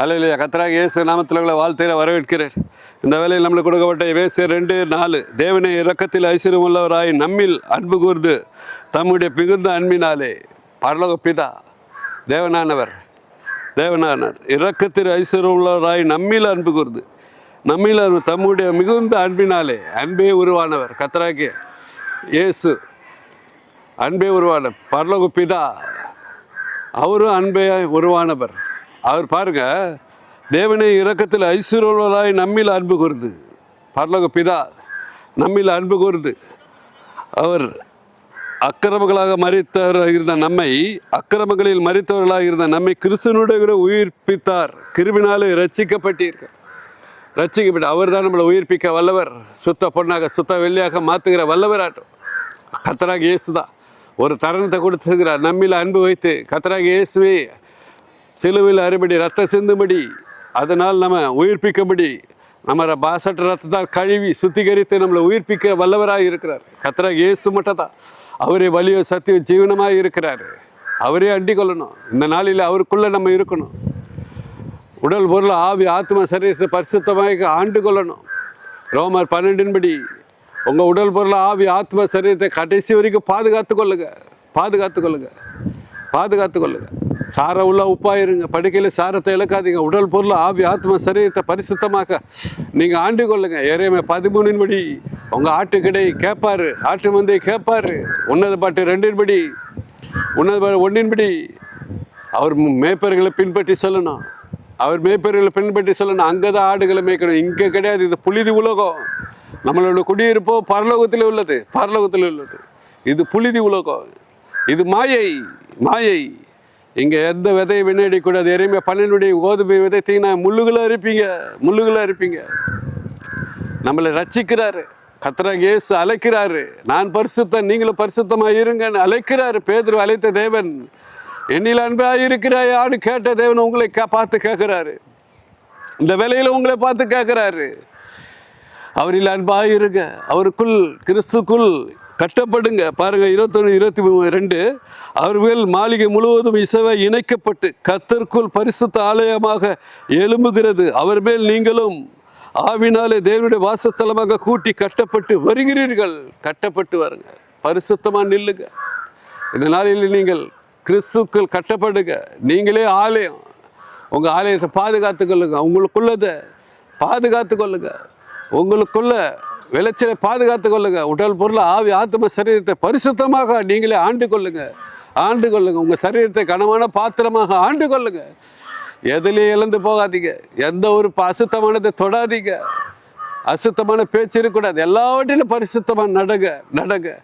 ஹலையில கத்தராக இயேசு நாமத்தில் உள்ள வாழ்த்தையில வரவேற்கிறார் இந்த வேலையில் நம்மளுக்கு கொடுக்கப்பட்ட இயேசு ரெண்டு நாலு. தேவனை இரக்கத்தில் ஐஸ்வர்யம் உள்ளவராய் நம்மில் அன்பு கூர்ந்து தம்முடைய மிகுந்த அன்பினாலே பரலோக பிதா தேவனானவர் தேவனானார். இரக்கத்தில் ஐஸ்வர்யம் உள்ளவராய் நம்மில் அன்பு கூர்ந்து நம்மில் அன்பு- தம்முடைய மிகுந்த அன்பினாலே அன்பே உருவானவர். கத்தராகிய இயேசு அன்பே உருவான பரலோக பிதா அவரும் அன்பே உருவானவர். அவர் பாருங்க தேவனை இரக்கத்தில் ஐஸ்வர்யவராய் நம்மில் அன்பு கூர்ந்து. பரலோக பிதா நம்மில் அன்பு கூர்ந்து. அவர் அக்கிரமங்களாக மறித்தவராக இருந்த நம்மை அக்கிரமங்களில் மறித்தவர்களாக இருந்த நம்மை கிறிஸ்தனுடைய கூட உயிர்ப்பித்தார். கிருபினாலே ரட்சிக்கப்பட்டீர்கள் ரட்சிக்கப்பட்ட அவர் தான் நம்மளை உயிர்ப்பிக்க வல்லவர். சுத்த பொண்ணாக சுத்த வெள்ளியாக மாற்றுகிற வல்லவராட்டும். கத்தராக இயேசு தான் ஒரு தருணத்தை கொடுத்துருக்கிறார். நம்மில் அன்பு வைத்து கத்தராக இயேசுவே சிலுவையில் அறுபடி ரத்தம் சிந்தும்படி. அதனால் நம்ம உயிர்ப்பிக்கும்படி நம்ம பாசட்ட ரத்தத்தால் கழுவி சுத்திகரித்து நம்மளை உயிர்ப்பிக்க வல்லவராக இருக்கிறார். கத்திரா இயேசு மட்டும் தான் அவரே வலியோ சத்தியம் ஜீவனமாக இருக்கிறார். அவரே அண்டி கொள்ளணும். இந்த நாளில் அவருக்குள்ளே நம்ம இருக்கணும். உடல் பொருள் ஆவி ஆத்ம சரீரத்தை பரிசுத்தமாக ஆண்டு கொள்ளணும். ரோமர் பன்னெண்டின்படி உங்கள் உடல் பொருள் ஆவி ஆத்ம சரீரத்தை கடைசி வரைக்கும் பாதுகாத்து கொள்ளுங்க. பாதுகாத்து கொள்ளுங்க. பாதுகாத்து கொள்ளுங்க. சார உள்ள உப்பாயிருங்க. படுக்கையில் சாரத்தை இழக்காதீங்க. உடல் பொருள் ஆவி ஆத்ம சரீரத்தை பரிசுத்தமாக நீங்கள் ஆண்டு கொள்ளுங்க. ஏறையுமே பதிமூணின் படி உங்கள் ஆட்டுக்கடை கேட்பாரு ஆட்டு மந்தை கேட்பாரு உன்னத பாட்டு ரெண்டின்படி உன்னத பாட்டு ஒன்றின்படி அவர் மேய்ப்பர்களை பின்பற்றி சொல்லணும். அவர் மேய்ப்பர்களை பின்பற்றி சொல்லணும். அங்கே தான் ஆடுகளை மேய்க்கணும். இங்கே கிடையாது. இது புழுதி உலகம். நம்மளோட குடியிருப்போ பரலோகத்தில் உள்ளது. பரலோகத்தில் உள்ளது. இது புழுதி உலகம். இது மாயை மாயை. இங்கே எந்த விதையை வினையடிக்கூடாது எறையுமே பன்னெண்டு கோதுமை விதைத்தீங்கன்னா முள்ளுகளாக இருப்பீங்க முள்ளுகளாக இருப்பீங்க. நம்மளை ரட்சிக்கிறாரு. கத்ரா இயேசு அழைக்கிறாரு. நான் பரிசுத்தன் நீங்களும் பரிசுத்தமாக இருங்கன்னு அழைக்கிறாரு. பேதர் அழைத்த தேவன் என்னில் அன்பாக இருக்கிறாய் ஆடு கேட்ட தேவன் உங்களை கா பார்த்து கேட்குறாரு. இந்த வேலையில் உங்களை பார்த்து கேட்குறாரு. அவரில் அன்பாக இருங்க அவருக்குள் கிறிஸ்துக்குள் கட்டப்படுங்க. பாருங்க இருபத்தொன்று இருபத்தி மூணு ரெண்டு. அவர்கள் மாளிகை முழுவதும் இசைவை இணைக்கப்பட்டு கத்திற்குள் பரிசுத்த ஆலயமாக எழும்புகிறது. அவர் மேல் நீங்களும் ஆவினாலே தேவனுடைய வாசத்தலமாக கூட்டி கட்டப்பட்டு வருகிறீர்கள். கட்டப்பட்டு வருங்க. பரிசுத்தமாக நில்லுங்க. இந்த நாளில் நீங்கள் கிறிஸ்துக்கள் கட்டப்படுங்க. நீங்களே ஆலயம். உங்கள் ஆலயத்தை பாதுகாத்து கொள்ளுங்க உங்களுக்குள்ளதை பாதுகாத்து கொள்ளுங்க உங்களுக்குள்ள விளைச்சலை பாதுகாத்து கொள்ளுங்கள் உடல் பொருள் ஆவி ஆத்ம சரீரத்தை பரிசுத்தமாக நீங்களே ஆண்டு கொள்ளுங்கள் ஆண்டு கொள்ளுங்கள் உங்கள் சரீரத்தை கனமான பாத்திரமாக ஆண்டு கொள்ளுங்கள் எதுலேயும் இழந்து போகாதீங்க. எந்த ஒரு ப- அசுத்தமானதை தொடாதீங்க. அசுத்தமான பேச்சு இருக்கக்கூடாது. எல்லாவற்றிலும் பரிசுத்தமாக நடங்க நடங்க.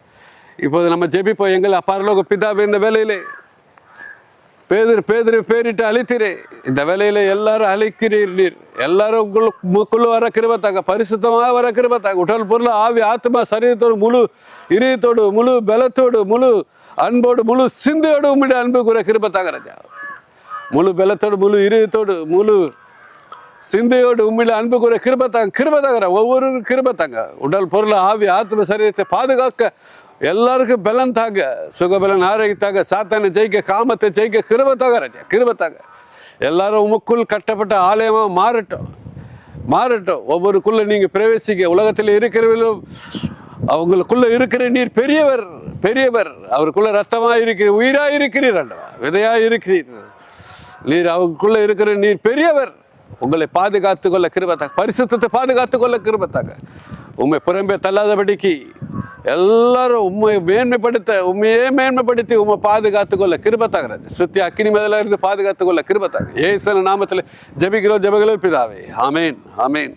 இப்போது நம்ம ஜெபிப்போம். எங்கள் பரலோக பிதாவே இந்த வேலையிலே பேதிரு பேதிரு பேரிட்டு அழைத்தீரே. இந்த வேலையில எல்லாரும் அழைக்கிறீர் நீர். எல்லாரும் முக்குள்ள வர கிருபத்தாங்க பரிசுத்தமாக வர கிருபத்தாங்க. உடல் பொருள் ஆவி ஆத்மா சரீரத்தோடு முழு இதயத்தோடு முழு பலத்தோடு முழு அன்போடு முழு சிந்தையோடு உங்களுடைய அன்பு கூற கிருபத்தாங்க ராஜா. முழு பலத்தோடு முழு இதயத்தோடு முழு சிந்தையோடு உண்மையில அன்பு கூற கிருபத்தாங்க கிருபத்தாங்கிற ஒவ்வொரு கிருபத்தாங்க. உடல் பொருள் ஆவி ஆத்ம சரீரத்தை பாதுகாக்க எல்லாருக்கும் பலன் தாங்க. சுகபலன் ஆரோக்கியத்தாங்க சாத்தானை ஜெயிக்க காமத்தை ஜெயிக்க கிருபத்தாக ராஜா கிருபத்தாக எல்லாரும் உமக்குள் கட்டப்பட்ட ஆலயமாக மாறட்டும். மாறட்டும். ஒவ்வொருக்குள்ள நீங்கள் பிரவேசிக்க உலகத்தில் இருக்கிறவர்களும் அவங்களுக்குள்ள இருக்கிற நீர் பெரியவர் பெரியவர். அவருக்குள்ள ரத்தமாக இருக்கிற உயிராக இருக்கிறீர் அண்டவா விதையாக இருக்கிறீர் நீர் அவங்களுக்குள்ள இருக்கிற நீர் பெரியவர். உங்களை பாதுகாத்து கொள்ள கிருபத்தாக பரிசுத்தத்தை பாதுகாத்து கொள்ள கிருபத்தாக உண்மை புறம்பே தள்ளாதபடிக்கு எல்லாரும் உண்மை மேன்மைப்படுத்த உண்மையே மேன்மைப்படுத்தி உண்மை பாதுகாத்து கொள்ள கிருபத்தாகிறது சுத்தி அக்கினி மேல இருந்து பாதுகாத்து கொள்ள கிருபத்தாக ஏசன நாமத்தில் ஜபிக்கிறோம் ஜெபங்களோ பிதாவே. ஆமேன் ஆமேன்.